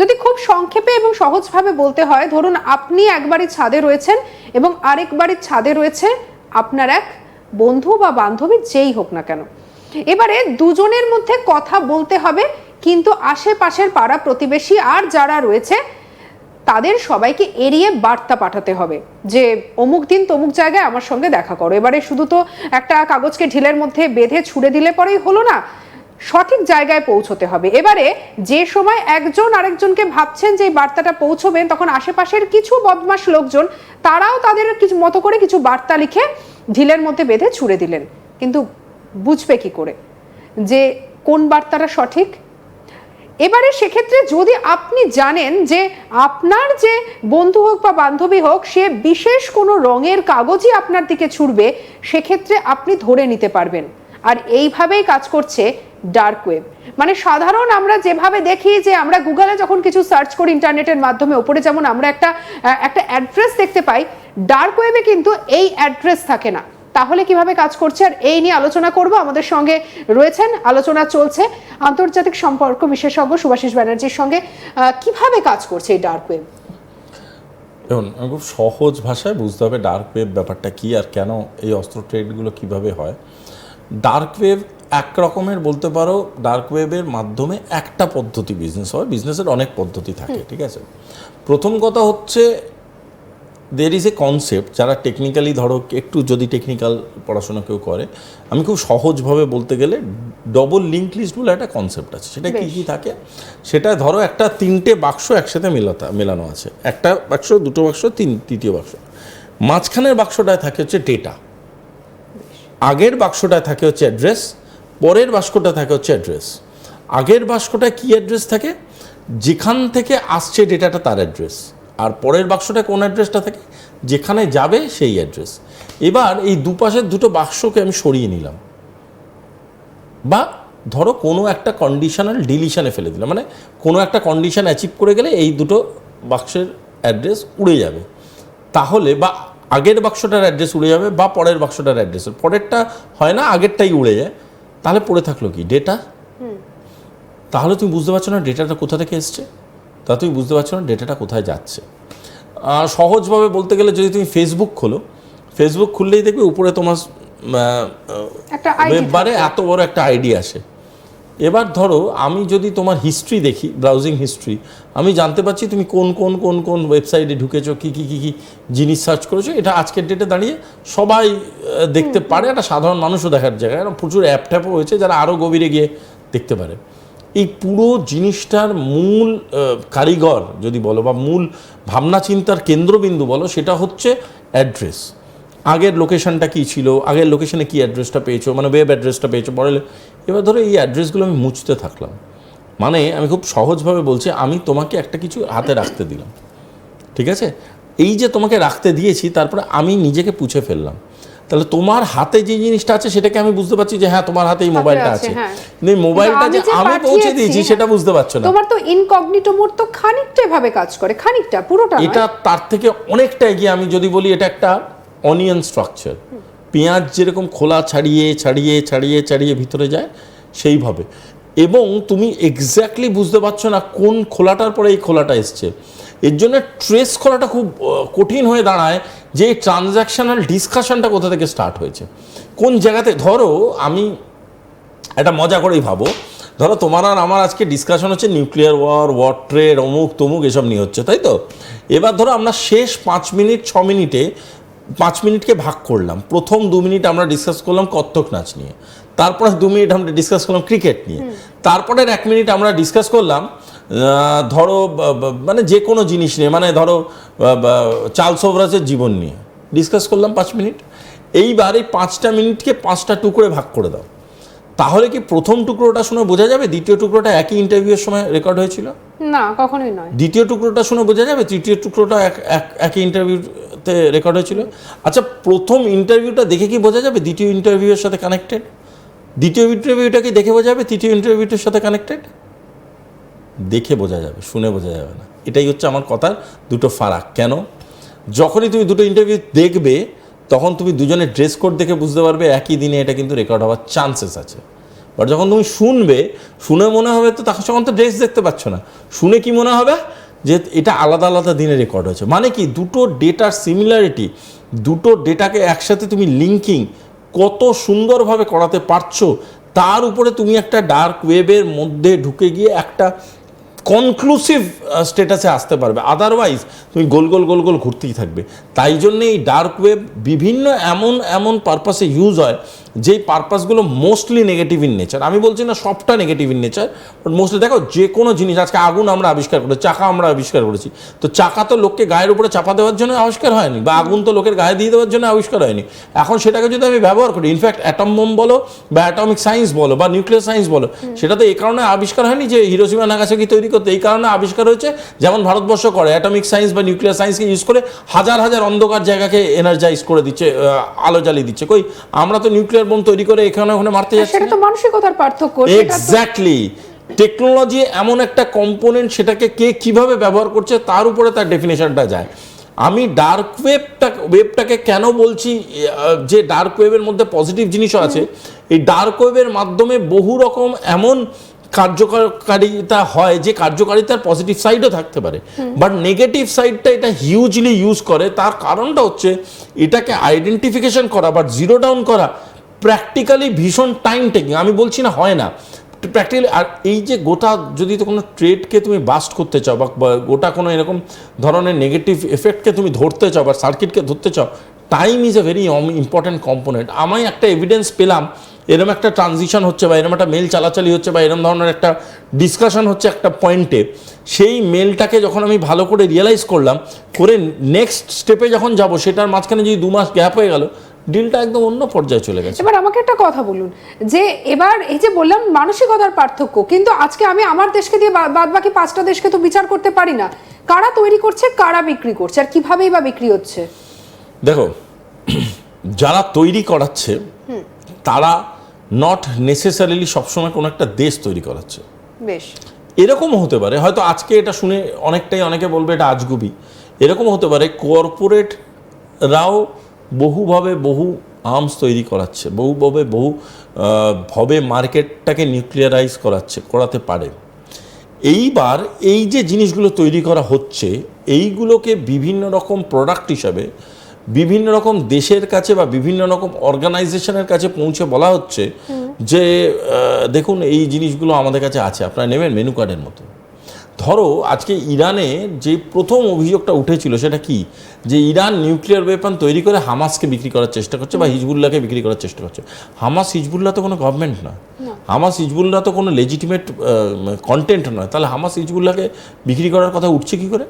যদি খুব সংক্ষেপে এবং সহজভাবে বলতে হয়, ধরুন আপনি এক বাড়ির ছাদে রয়েছেন এবং আরেক বাড়ির ছাদে রয়েছে আপনার এক বন্ধু বা বান্ধবী, যেই হোক না কেন। এবারে দুজনের মধ্যে কথা বলতে হবে, কিন্তু আশেপাশের পাড়া প্রতিবেশী আর যারা রয়েছে, তাদের সবাইকে এড়িয়ে বার্তা পাঠাতে হবে যে, অমুক দিন তমুক জায়গায় আমার সঙ্গে দেখা করো। এবারে শুধু তো একটা কাগজকে ঢিলের মধ্যে বেঁধে ছুড়ে দিলে পরেই হলো না। সঠিক জায়গায় পৌঁছতে হবে। এবারে যে সময় একজন আরেকজনকে ভাবছেন যে এই বার্তাটা পৌঁছবেন, তখন আশেপাশের কিছু বদমাশ লোকজন, তারাও তাদের কিছু মতো করে কিছু বার্তা লিখে ঢিলের মধ্যে বেঁধে ছুড়ে দিলেন। কিন্তু বুঝবে কি করে যে কোন বার্তাটা সঠিক? এবারে সেক্ষেত্রে যদি আপনি জানেন যে আপনার যে বন্ধু হোক বা বান্ধবী হোক, সে বিশেষ কোনো রঙের কাগজই আপনার দিকে ছুড়বে, সেক্ষেত্রে আপনি ধরে নিতে পারবেন। আর এইভাবেই কাজ করছে ডার্ক ওয়েব। মানে সাধারণ আমরা যেভাবে দেখি যে আমরা গুগলে যখন কিছু সার্চ করি ইন্টারনেটের মাধ্যমে, ওপরে যেমন আমরা একটা একটা অ্যাড্রেস দেখতে পাই, ডার্ক ওয়েবে কিন্তু এই অ্যাড্রেস থাকে না। তাহলে কীভাবে কাজ করছে? আর এই নিয়ে আলোচনা করব। আমাদের সঙ্গে রয়েছেন, আলোচনা চলছে আন্তর্জাতিক সম্পর্ক বিশেষজ্ঞ সুভাষিস ব্যানার্জির সঙ্গে কীভাবে কাজ করছে এই ডার্ক ওয়েব? দেখুন খুব সহজ ভাষায় বুঝতে হবে ডার্ক ওয়েব ব্যাপারটা কি আর কেন এই অস্ত্র ট্রেডগুলো কীভাবে হয়। ডার্ক ওয়েব এক রকমের বলতে পারো ডার্ক ওয়েবের মাধ্যমে একটা পদ্ধতি বিজনেস হয় বিজনেসের অনেক পদ্ধতি থাকে ঠিক আছে? প্রথম কথা হচ্ছে দের ইজ এ কনসেপ্ট যারা টেকনিক্যালি ধরো একটু যদি টেকনিক্যাল পড়াশোনা কেউ করে আমি খুব সহজভাবে বলতে গেলে ডবল লিঙ্ক লিস্ট বলে একটা কনসেপ্ট আছে। সেটা কি। কি থাকে? সেটা ধরো একটা তিনটে বাক্স একসাথে মেলাতা মেলানো আছে। একটা বাক্স দুটো বাক্স তিন তৃতীয় বাক্স। মাঝখানের বাক্সটায় থাকে হচ্ছে ডেটা আগের বাক্সটায় থাকে হচ্ছে অ্যাড্রেস, পরের বাক্সটা থাকে হচ্ছে অ্যাড্রেস। আগের বাক্সটায় কি অ্যাড্রেস থাকে? যেখান থেকে আসছে ডেটাটা তার অ্যাড্রেস। আর পরের বাক্সটা কোন অ্যাড্রেসটা থাকে? যেখানে যাবে সেই অ্যাড্রেস। এবার এই দুপাশের দুটো বাক্সকে আমি সরিয়ে নিলাম। বা ধরো কোনো একটা কন্ডিশনাল ডিলিশনে ফেলে দিলাম। মানে কোনো একটা কন্ডিশন অ্যাচিভ করে গেলে এই দুটো বাক্সের অ্যাড্রেস উড়ে যাবে। তাহলে বা আগের বাক্সটার অ্যাড্রেস উড়ে যাবে বা পরের বাক্সটার অ্যাড্রেস পরেরটা হয় না আগেরটাই উড়ে যায়। তাহলে পড়ে থাকল কি? ডেটা তাহলে তুমি বুঝতে পারছ না ডেটাটা কোথা থেকে এসছে? তা তুমি বুঝতে পারছ না ডেটাটা কোথায় যাচ্ছে। সহজভাবে বলতে গেলে যদি তুমি ফেসবুক খোলো ফেসবুক খুললেই দেখবে উপরে তোমার একটা ওয়েব বারে এত বড় একটা আইডি আসে। এবার ধরো আমি যদি তোমার হিস্ট্রি দেখি ব্রাউজিং হিস্ট্রি আমি জানতে পারছি তুমি কোন কোন কোন কোন ওয়েবসাইটে ঢুকেছো কী কী কী কী জিনিস সার্চ করেছ এটা আজকের ডেটে দাঁড়িয়ে সবাই দেখতে পারে একটা সাধারণ মানুষও দেখার জায়গায় এরকম প্রচুর অ্যাপ ট্যাপও হয়েছে যারা আরও গভীরে গিয়ে দেখতে পারে। এই পুরো জিনিসটার মূল কারিগর যদি বলো বা মূল ভাবনা চিন্তার কেন্দ্রবিন্দু বলো সেটা হচ্ছে অ্যাড্রেস আগের লোকেশনটা কী ছিল? আগের লোকেশনে কী অ্যাড্রেসটা পেয়েছ? মানে ওয়েব অ্যাড্রেসটা পেয়েছ? পরে এবার ধরো এই অ্যাড্রেসগুলো আমি মুছতে থাকলাম। মানে আমি খুব সহজভাবে বলছি আমি তোমাকে একটা কিছু হাতে রাখতে দিলাম। ঠিক আছে? এই যে তোমাকে রাখতে দিয়েছি তারপরে আমি নিজেকে পুছে ফেললাম। তাহলে তোমার হাতে যে জিনিসটা আছে সেটাকে আমি বুঝতে পারছি যে হ্যাঁ তোমার হাতে এই মোবাইলটা আছে, হ্যাঁ। কিন্তু এই মোবাইলটা যে আমি পৌঁছে দিয়েছি হ্যাঁ। সেটা বুঝতে পারছ না। তোমার তো ইনকগনিটো মোড তো খানিকটা এভাবে কাজ করে খানিকটা পুরোটা এটা তার থেকে অনেকটা এগিয়ে আমি যদি বলি এটা একটা অনিয়ন স্ট্রাকচার পেঁয়াজ যেরকম খোলা ছাড়িয়ে ছাড়িয়ে ছাড়িয়ে ছাড়িয়ে ভিতরে যায়, সেইভাবে। এবং তুমি এক্স্যাক্টলি বুঝতে পারছ না কোন খোলাটার পরে এই খোলাটা এসছে। এর জন্য ট্রেস করাটা খুব কঠিন হয়ে দাঁড়ায় যে ট্রানজ্যাকশনাল ডিসকাশনটা কোথা থেকে স্টার্ট হয়েছে। কোন জায়গাতে, ধরো আমি একটা মজা করেই ভাবো, ধরো তোমার আর আমার আজকে ডিসকাশন হচ্ছে নিউক্লিয়ার ওয়ার ওয়ার ট্রেড অমুক তমুক এসব নিয়ে হচ্ছে, তাই তো? এবার ধরো আমরা শেষ পাঁচ মিনিট, ছ মিনিটে পাঁচ মিনিটকে ভাগ করলাম। প্রথম দু মিনিট আমরা ডিসকাস করলাম কত্থক নাচ নিয়ে। তারপরে দু মিনিট আমরা ডিসকাস করলাম ক্রিকেট নিয়ে। তারপরের এক মিনিট আমরা ডিসকাস করলাম ধরো মানে যে কোনো জিনিস নিয়ে মানে ধরো চার্লস ওভরাজের জীবন নিয়ে। ডিসকাস করলাম পাঁচ মিনিট। এইবার এই পাঁচটা মিনিটকে পাঁচটা টুকরো ভাগ করে দাও। তাহলে কি প্রথম টুকরোটা শুনে বোঝা যাবে? দ্বিতীয় টুকরোটা একই ইন্টারভিউয়ের সময় রেকর্ড হয়েছিল? না কখনোই নয়। দ্বিতীয় টুকরোটা শুনে বোঝা যাবে? তৃতীয় টুকরোটা এক এক- একই ইন্টারভিউতে রেকর্ড হয়েছিল। আচ্ছা প্রথম ইন্টারভিউটা দেখে কি বোঝা যাবে? দ্বিতীয় ইন্টারভিউয়ের সাথে কানেক্টেড দ্বিতীয় ইন্টারভিউটা কি দেখে বোঝা যাবে? তৃতীয় ইন্টারভিউটার সাথে কানেক্টেড দেখে বোঝা যাবে, শুনে বোঝা যাবে না। এটাই হচ্ছে আমার কথার দুটো ফারাক। কেন? যখনই তুমি দুটো ইন্টারভিউ দেখবে, তখন তুমি দুজনের ড্রেস কোড দেখে বুঝতে পারবে, একই দিনে এটা কিন্তু রেকর্ড হওয়ার চান্সেস আছে। বাট যখন তুমি শুনবে, শুনে মনে হবে তো তখন তখন তো ড্রেস দেখতে পাচ্ছ না। শুনে কি মনে হবে? যে এটা আলাদা আলাদা দিনে রেকর্ড হয়েছে। মানে কি, দুটো ডেটার সিমিলারিটি দুটো ডেটাকে একসাথে তুমি লিঙ্কিং কত সুন্দরভাবে করাতে পারছ, তার উপরে তুমি একটা ডার্ক ওয়েবের মধ্যে ঢুকে গিয়ে একটা কনক্লুসিভ স্টেটাসে আসতে পারবে। আদারওয়াইজ তুমি গোল গোল গোল গোল ঘুরতেই থাকবে। তাই জন্য এই ডার্ক ওয়েব বিভিন্ন এমন এমন পারপাসে ইউজ হয় যেই পারপাসগুলো মোস্টলি নেগেটিভ ইন নেচার আমি বলছি না সবটা negative in nature but mostly দেখো যে কোনো জিনিস আজকে আগুন আমরা আবিষ্কার করেছি চাকা আমরা আবিষ্কার করেছি তো চাকা তো লোককে গায়ের উপরে চাপা দেওয়ার জন্য আবিষ্কার হয়নি বা আগুন তো লোকের গায়ে দিয়ে দেওয়ার জন্য আবিষ্কার হয়নি এখন সেটাকে যদি আমি ব্যবহার করি ইনফ্যাক্ট অ্যাটম বোম বলো বা অ্যাটমিক সায়েন্স বলো বা নিউক্লিয়ার সায়েন্স বলো সেটা তো এই কারণে আবিষ্কার হয়নি যে হিরোসীমা নাগাসাকি তৈরি করতে এই কারণে আবিষ্কার হয়েছে যেমন ভারতবর্ষ করে অ্যাটমিক সায়েন্স বা নিউক্লিয়ার সায়েন্সকে ইউজ করে হাজার হাজার অন্ধকার জায়গাকে এনার্জাইজ করে দিচ্ছে আলো জ্বালিয়ে দিচ্ছে কই আমরা তো নিউক্লিয়ার বোম তৈরি করে এখানে ওখানে মারতে যাচ্ছি। সেটা তো মানসিকতার পার্থক্য এক্স্যাক্টলি টেকনোলজি এমন একটা কম্পোনেন্ট সেটাকে কে কীভাবে ব্যবহার করছে তার উপরে তার ডেফিনেশনটা যায়। আমি ডার্ক ওয়েবটা ওয়েবটাকে কেন বলছি? যে ডার্ক ওয়েবের মধ্যে পজিটিভ জিনিসও আছে। এই ডার্ক ওয়েবের মাধ্যমে বহু রকম এমন কার্যকারিতা হয় যে কার্যকারিতার পজিটিভ সাইডও থাকতে পারে। বাট নেগেটিভ সাইডটা এটা হিউজলি ইউজ করে। তার কারণটা হচ্ছে এটাকে আইডেন্টিফিকেশন করা বাট জিরো ডাউন করা প্র্যাকটিক্যালি ভীষণ টাইম টেকিং আমি বলছি না হয় না প্র্যাকটিক্যালি আর এই যে গোটা, যদি তো কোনো ট্রেডকে তুমি বাস্ট করতে চাও বা গোটা কোনো এরকম ধরনের নেগেটিভ এফেক্টকে তুমি ধরতে চাও বা সার্কিটকে ধরতে চাও time is a very important component আমি একটা এভিডেন্স পেলাম এরকম একটা ট্রানজিশন হচ্ছে বা এরকম একটা মেল চালাচালি হচ্ছে বা এরকম ধরনের একটা ডিসকাশন হচ্ছে একটা পয়েন্টে সেই মেলটাকে যখন আমি ভালো করে রিয়েলাইজ করলাম, করে নেক্সট স্টেপে যখন যাব, সেটার মাঝখানে যদি দু মাস গ্যাপ হয়ে গেল ডিলটা একদম অন্য পর্যায়ে চলে গেছে। এবার আমাকে একটা কথা বলুন যে এবার এই যে বললাম মানসিকতার পার্থক্য কিন্তু আজকে আমি আমার দেশকে দিয়ে বাদ বাকি পাঁচটা দেশকে তো বিচার করতে পারি না। কারা তৈরি করছে কারা বিক্রি করছে আর কিভাবেই বা বিক্রি হচ্ছে? দেখো যারা তৈরি করাচ্ছে তারা নট নেসেসারিলি সবসময় কোনো একটা দেশ তৈরি করাচ্ছে। বেশ। এরকমও হতে পারে হয়তো আজকে এটা শুনে অনেকটাই অনেকে বলবে এটা আজগুবি। এরকম হতে পারে কর্পোরেটরাও বহুভাবে বহু আর্মস তৈরি করাচ্ছে বহুভাবে বহু ভাবে মার্কেটটাকে নিউক্লিয়ারাইজ করাচ্ছে করাতে পারে। এইবার এই যে জিনিসগুলো তৈরি করা হচ্ছে এইগুলোকে বিভিন্ন রকম প্রোডাক্ট হিসাবে বিভিন্ন রকম দেশের কাছে বা বিভিন্ন রকম অর্গানাইজেশনের কাছে পৌঁছে বলা হচ্ছে যে দেখুন এই জিনিসগুলো আমাদের কাছে আছে আপনারা নেবেন মেনু কার্ডের মতো। ধরো আজকে ইরানে যে প্রথম অভিযোগটা উঠেছিল সেটা কি? যে ইরান নিউক্লিয়ার ওয়েপন তৈরি করে হামাসকে বিক্রি করার চেষ্টা করছে বা হিজবুল্লাহকে বিক্রি করার চেষ্টা করছে। হামাস হিজবুল্লাহ তো কোনো গভর্নমেন্ট নয়। হামাস হিজবুল্লাহ তো কোনো লেজিটিমেট কন্টেন্ট নয়। তাহলে হামাস হিজবুল্লাহকে বিক্রি করার কথা উঠছে কি করে?